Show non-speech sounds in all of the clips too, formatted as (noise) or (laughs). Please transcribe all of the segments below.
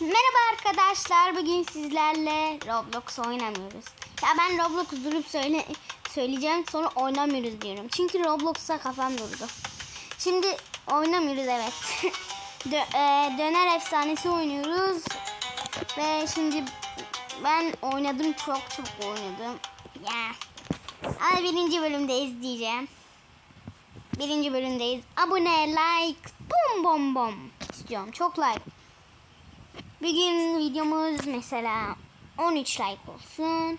Merhaba arkadaşlar. Bugün sizlerle Roblox oynamıyoruz. Ya ben Roblox durup söyle söyleyeceğim sonra oynamıyoruz diyorum. Çünkü Roblox'a kafam durdu. Şimdi oynamıyoruz evet. (laughs) Dö- e, döner efsanesi oynuyoruz. Ve şimdi ben oynadım çok çok oynadım. Ya. Ama birinci bölümdeyiz diyeceğim. Birinci bölümdeyiz. Abone, like, bom bom bom istiyorum. Çok like. Bugün videomuz mesela 13 like olsun.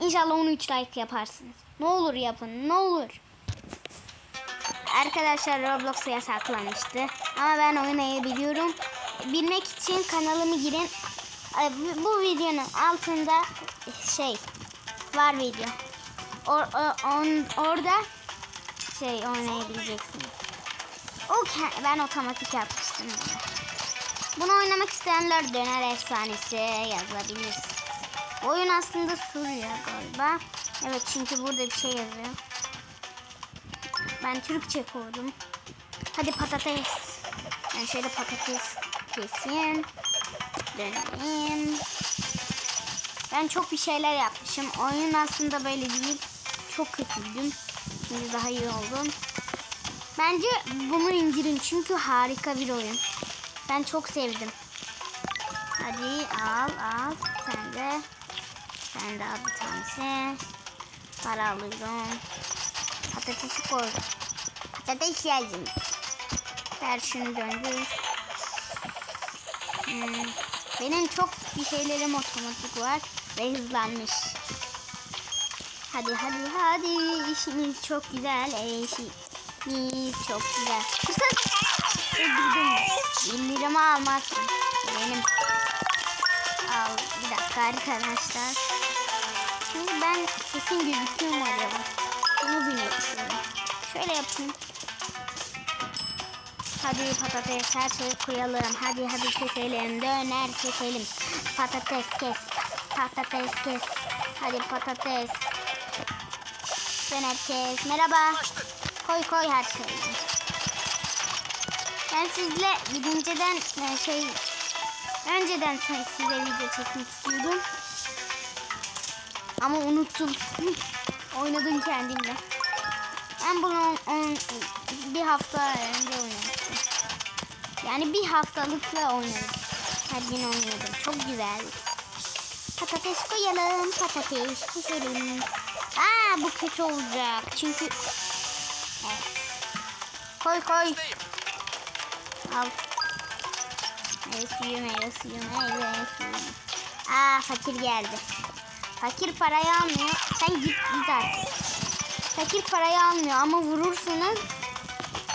İnşallah 13 like yaparsınız. Ne olur yapın, ne olur. Arkadaşlar Roblox'a yasaklanmıştı. Ama ben oynayabiliyorum. Bilmek için kanalımı girin. Bu- videonun altında şey var video. Or, on, orada şey oynayabileceksiniz. O ben otomatik yapmıştım bunu. Bunu oynamak isteyenler döner efsanesi yazabilir. Oyun aslında Suriye galiba. Evet çünkü burada bir şey yazıyor. Ben Türkçe koydum. Hadi patates. Ben şöyle patates keseyim. Döneyim. Ben çok bir şeyler yapmışım. Oyun aslında böyle değil. Çok kötüydüm. Şimdi daha iyi oldum. Bence bunu indirin çünkü harika bir oyun. Ben çok sevdim. Hadi al al. Sen de. Sen de al bir tanesi. Para alıyorum. Patatesi koy. Patates lazım. Ver şunu döndür. Hmm. Benim çok bir şeylerim otomatik var ve hızlanmış. Hadi hadi hadi işimiz çok güzel. İşimiz çok güzel. Fırsat. Öldürdüm. 1 liramı almazsın. Benim. Al bir dakika arkadaşlar. Şimdi ben sesim gözüküyor mu acaba? Bunu bilmek istiyorum. Şöyle yapayım. Hadi patates her şeyi koyalım. Hadi hadi keselim. Döner keselim. Patates kes. Patates kes. Hadi patates. Döner kes. Merhaba. Koy koy her şeyi. Ben sizle önceden e, şey önceden size video çekmek istiyordum. Ama unuttum. (laughs) Oynadım kendimle. Ben bunu on, bir hafta önce oynamıştım. Yani bir haftalıkla oynadım. Her gün oynuyordum. Çok güzel. Patates koyalım. Patates keselim. Aa bu kötü olacak. Çünkü evet. Koy koy. Al. Meyve suyu, meyve suyu, meyve suyu. Aa fakir geldi. Fakir parayı almıyor. Sen git git artık. Fakir parayı almıyor ama vurursanız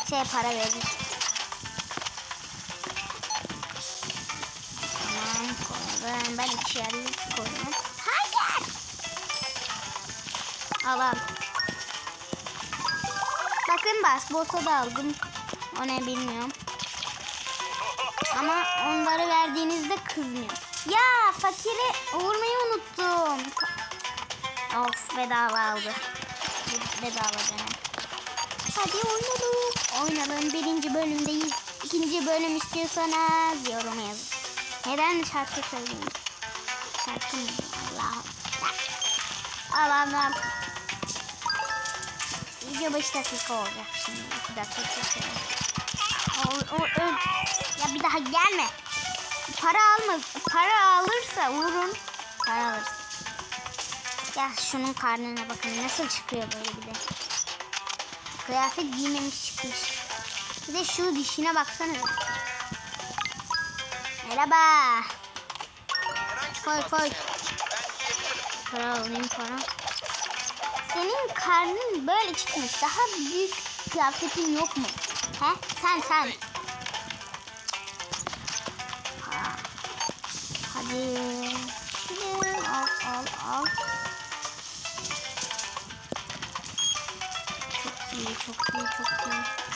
şey para verir. Tamam koyalım. Ben içeri koyalım. Hayır. Al al. Bakın bas bossa da aldım. O ne bilmiyorum. Ama onları verdiğinizde kızmıyor. Ya fakiri vurmayı unuttum. Of bedava aldı. Be- Bedava dönem. Hadi oynayalım. Oynayalım. Birinci bölümdeyiz. İkinci bölüm istiyorsanız yoruma yazın. Neden şarkı söyleyeyim? Şarkı mı? Allah'ım. Al al al. Video 5 dakika olacak şimdi. 2 dakika çekelim. Daha gelme. Para alma. Para alırsa vurun. Para alırsın. Ya şunun karnına bakın nasıl çıkıyor böyle bir de. Kıyafet giymemiş çıkmış. Bir de şu dişine baksana. Merhaba. Koy koy. Para alayım para. Senin karnın böyle çıkmış. Daha büyük kıyafetin yok mu? He? Sen sen. Çok iyi çok iyi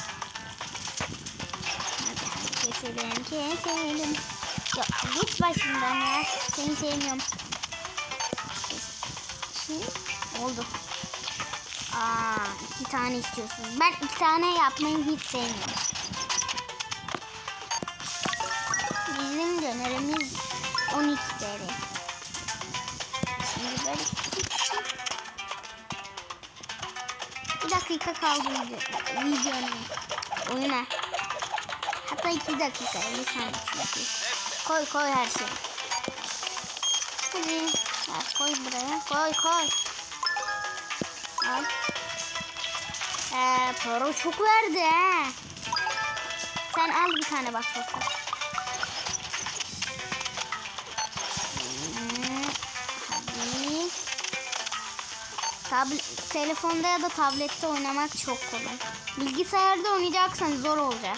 keselim keselim. Ya git başımdan ya. Seni sevmiyorum. Şimdi oldu. Aa, iki tane istiyorsun. Ben iki tane yapmayı hiç sevmiyorum. Bizim dönerimiz 12 dakika kaldı video, videonun oyuna. Hatta 2 dakika 50 saniye. Koy koy her şeyi. Hadi. Ya koy buraya. Koy koy. Al. Ee, para çok verdi he. Sen al bir tane bas bas. Tablet, telefonda ya da tablette oynamak çok kolay. Bilgisayarda oynayacaksanız zor olacak.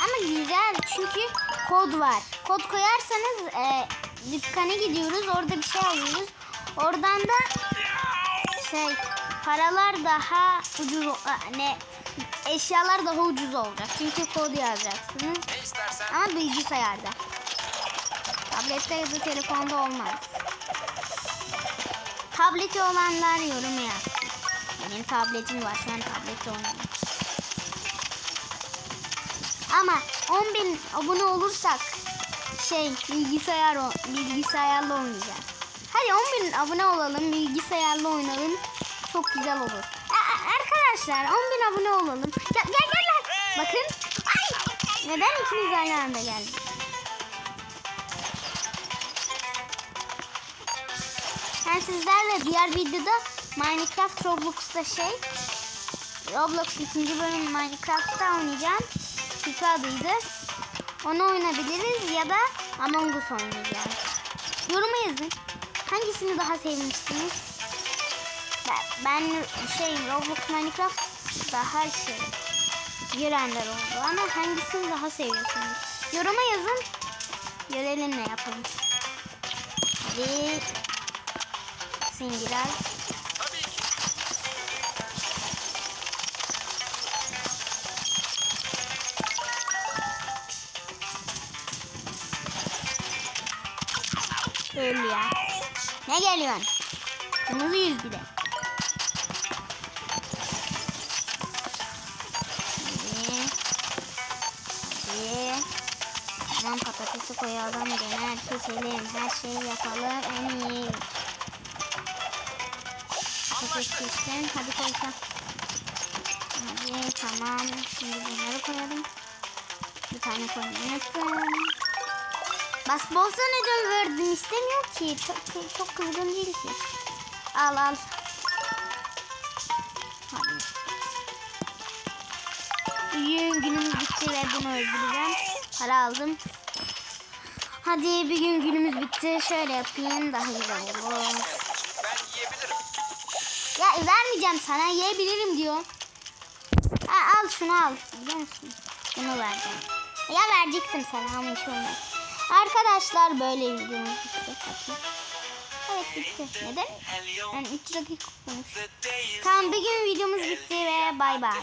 Ama güzel çünkü kod var. Kod koyarsanız e, dükkana gidiyoruz. Orada bir şey alıyoruz. Oradan da şey paralar daha ucuz ne eşyalar daha ucuz olacak. Çünkü kod yazacaksınız. Ama bilgisayarda. Tablette ya da telefonda olmaz. Tableti olanlar yoruma yazsın. Benim tabletim var. Şu an tablette oynuyorum. Ama 10.000 abone olursak şey bilgisayar bilgisayarla oynayacağız. Hadi 10.000 abone olalım bilgisayarla oynayalım. Çok güzel olur. Aa, arkadaşlar 10.000 abone olalım. Gel gel gel. Bakın. Ay! Neden ikiniz aynı anda geldiniz? Ben sizlerle diğer videoda Minecraft Roblox'ta şey Roblox ikinci bölüm Minecraft'ta oynayacağım. Şüphe adıydı. Onu oynayabiliriz ya da Among Us oynayacağız. Yoruma yazın. Hangisini daha sevmiştiniz? Ben, ben şey Roblox Minecraft daha şey görenler oldu ama hangisini daha seviyorsunuz? Yoruma yazın. Görelim ne yapalım. Hadi. Sin biraz. tabii ki. Öl ya. Ne geliyorsun? Kırmızı yüz bir de. Hemen patatesi koyalım. Döner keselim. Her şeyi yapalım. En iyi. Kestim. Hadi koysam. Hadi tamam. Şimdi bunları koyalım. Bir tane koymayı unuttum. Bas bolsa neden verdin istemiyor ki. Çok, çok, çok kızgın değil ki. Al al. Bugün günümüz bitti ve bunu öldüreceğim. Para aldım. Hadi bir gün günümüz bitti. Şöyle yapayım daha güzel olur. Vermeyeceğim sana yiyebilirim diyor. Ha, al şunu al. Biliyor musun? Bunu vereceğim. Ya verecektim sana ama hiç olmaz. Arkadaşlar böyle videomuz bitti. Evet bitti. Neden? Ben 3 dakika konuş. Tamam bir gün videomuz bitti ve bay bay.